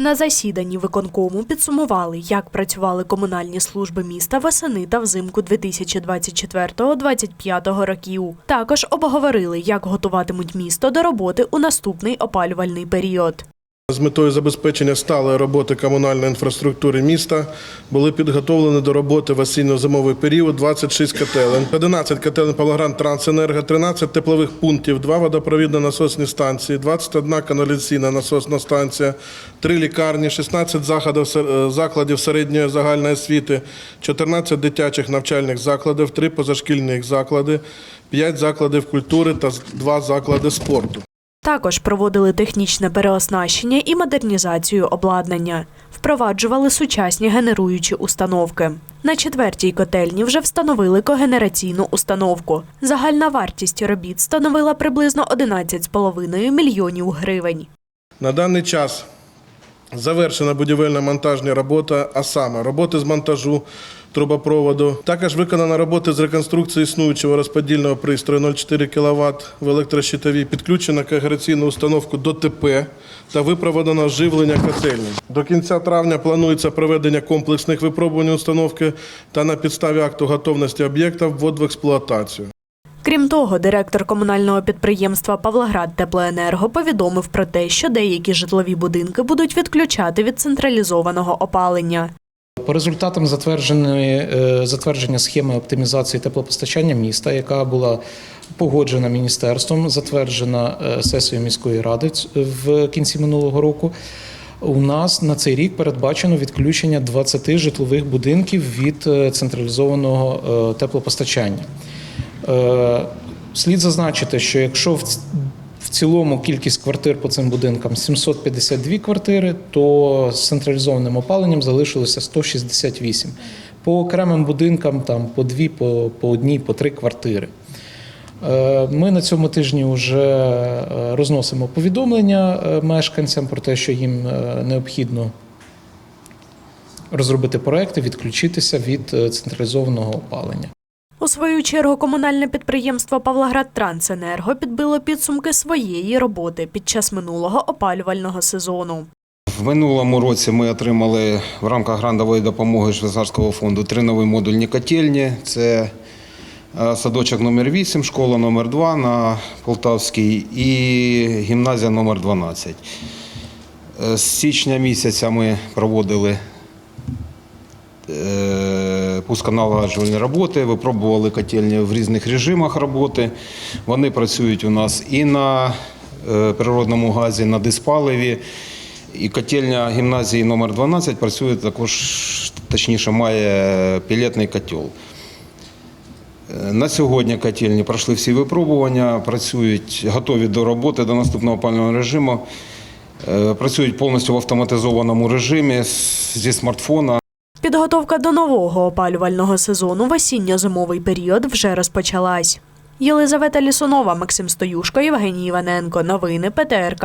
На засіданні виконкому підсумували, як працювали комунальні служби міста восени та взимку 2024-2025 років. Також обговорили, як готуватимуть місто до роботи у наступний опалювальний період. З метою забезпечення сталої роботи комунальної інфраструктури міста були підготовлені до роботи в осінньо-зимовий період 26 котелень, 11 котелень Павлоград Трансенерго, 13 теплових пунктів, 2 водопровідно-насосні станції, 21 каналізаційна насосна станція, 3 лікарні, 16 закладів середньої загальної освіти, 14 дитячих навчальних закладів, 3 позашкільних заклади, 5 закладів культури та 2 заклади спорту. Також проводили технічне переоснащення і модернізацію обладнання, впроваджували сучасні генеруючі установки. На четвертій котельні вже встановили когенераційну установку. Загальна вартість робіт становила приблизно 11,5 мільйонів гривень. На даний час завершена будівельна монтажна робота, а саме роботи з монтажу трубопроводу. Також виконана робота з реконструкції існуючого розподільного пристрою 0,4 кВт в електрощитовій, підключена когераційну установку до ТП та випроводено живлення котельні. До кінця травня планується проведення комплексних випробувань установки та на підставі акту готовності об'єкта ввод в експлуатацію. Крім того, директор комунального підприємства Павлоград Теплоенерго повідомив про те, що деякі житлові будинки будуть відключати від централізованого опалення. По результатам затвердженої е, затвердження схеми оптимізації теплопостачання міста, яка була погоджена міністерством, затверджена е, сесією міської ради в кінці минулого року. У нас на цей рік передбачено відключення 20 житлових будинків від е, централізованого теплопостачання. Е, Слід зазначити, що якщо в цілому кількість квартир по цим будинкам 752 квартири, то з централізованим опаленням залишилося 168. По окремим будинкам там по дві, по, по одній, по три квартири. Е, Ми на цьому тижні вже е, розносимо повідомлення мешканцям про те, що їм необхідно розробити проекти, відключитися від централізованого опалення. У свою чергу комунальне підприємство Павлоград Трансенерго підбило підсумки своєї роботи під час минулого опалювального сезону. В минулому році ми отримали в рамках грантової допомоги Швейцарського фонду три нові модульні котельні. Це е, садочок номер 8 школа номер 2 на Полтавській і гімназія номер 12. Е, З січня місяця ми проводили е, пусконалагоджувальні роботи, випробували котельні в різних режимах роботи. Вони працюють у нас і на е, природному газі, на диспаливі. І котельня гімназії номер 12 працює також, точніше, має пілетний котел. Е, На сьогодні котельні пройшли всі випробування, працюють готові до роботи до наступного опалювального режиму. Е, Працюють повністю в автоматизованому режимі зі смартфона. Підготовка до нового опалювального сезону в осінньо-зимовий період вже розпочалась. Єлизавета Лісунова, Максим Стоюшко, Євгеній Іваненко. Новини ПТРК.